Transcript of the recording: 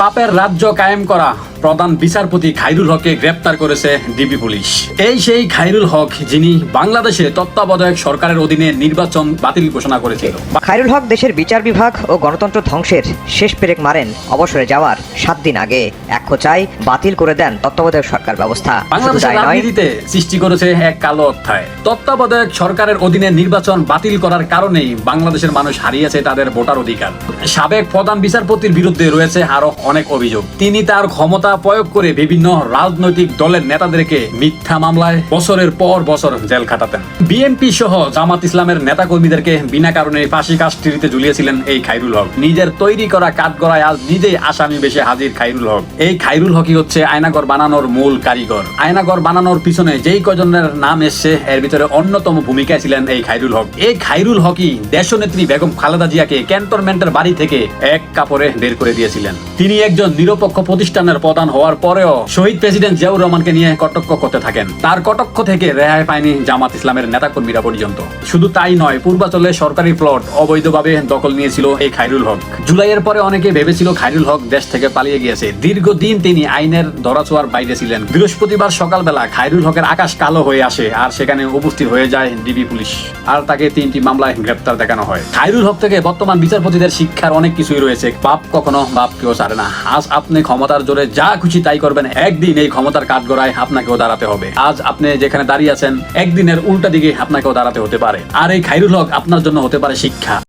পাপের রাজ্য কায়েম করা। প্রধান বিচারপতি খাইরুল হককে গ্রেপ্তার করেছে ডিবি পুলিশ। এই সেই খাইরুল হক যিনি বাংলাদেশে তত্ত্বাবধায়ক সরকারের অধীনে নির্বাচন বাতিল ঘোষণা করেছিল। খায়রুল হক দেশের বিচার বিভাগ ও গণতন্ত্র ধ্বংসের শেষ পেরেক মারেন। অবসরে যাওয়ার সাত দিন আগে এক খোঁচায় বাতিল করে দেন তত্ত্বাবধায়ক সরকার ব্যবস্থা। বাংলাদেশের রাজনীতিতে সৃষ্টি করেছে এক কালো অধ্যায়। তত্ত্বাবধায়ক সরকারের অধীনে নির্বাচন বাতিল করার কারণেই বাংলাদেশের মানুষ হারিয়েছে তাদের ভোটার অধিকার। সাবেক প্রধান বিচারপতির বিরুদ্ধে রয়েছে আরও অনেক অভিযোগ। তিনি তার ক্ষমতা প্রয়োগ করে বিভিন্ন রাজনৈতিক দলের নেতাদেরকে মিথ্যা মামলায় বছরের পর বছর জেল খাটাতেন। বিএনপি সহ জামাত ইসলামের নেতাকর্মীদেরকে বিনা কারণে ফাঁসি কাস্টিতে ঝুলিয়েছিলেন এই খাইরুল হক। নিজের তৈরি করা কাঠগড়ায় আজ নিজেই আসামি বেশে হাজির খাইরুল হক। এই খাইরুল হকই হচ্ছে আয়নাগর বানানোর মূল কারিগর। আয়নাগর বানানোর পিছনে যেই কজনের নাম এসছে, এর ভিতরে অন্যতম ভূমিকায় ছিলেন এই খাইরুল হক। এই খাইরুল হকই দেশনেত্রী বেগম খালেদা জিয়াকে ক্যান্টনমেন্টের বাড়ি থেকে এক কাপড়ে বের করে দিয়েছিলেন। তিনি একজন নিরপেক্ষ প্রতিষ্ঠানের প্রধান হওয়ার পরেও শহীদ প্রেসিডেন্ট জিয়াউর রহমানকে নিয়ে কটক্ষ করতে থাকেন। তার কটক্ষ থেকে রেহাই পায়নি জামাত ইসলামের নেতাকর্মীরা পর্যন্ত। শুধু তাই নয়, পূর্বাচলে সরকারি প্লট অবৈধভাবে দখল নিয়েছিল এই খাইরুল হক। জুলাইয়ের পরে অনেকে ভেবেছিল খাইরুল হক দেশ থেকে পালিয়ে গিয়েছে। দীর্ঘদিন তিনি আইনের ধরাছোঁয়ার বাইরে ছিলেন। বৃহস্পতিবার সকালবেলা খাইরুল হকের আকাশ কালো হয়ে আসে আর সেখানে উপস্থিত হয়ে যায় ডিবি পুলিশ। আর তাকে তিনটি মামলায় গ্রেপ্তার দেখানো হয়। খাইরুল হক থেকে বর্তমান বিচারপতিদের শিক্ষার অনেক কিছুই রয়েছে। বাপ কখনো বাপ কেউ ছাড়ে না। আজ আপনি ক্ষমতার জোরে যা খুশি তাই করবেন, একদিন এই ক্ষমতার কাঠগড়ায় আপনাকেও দাঁড়াতে হবে। আজ আপনি যেখানে দাঁড়িয়ে আছেন, একদিনের উল্টা দিকে আপনাকেও দাঁড়াতে হতে পারে। আর এই খাইরুল হক আপনার জন্য হতে পারে শিক্ষা।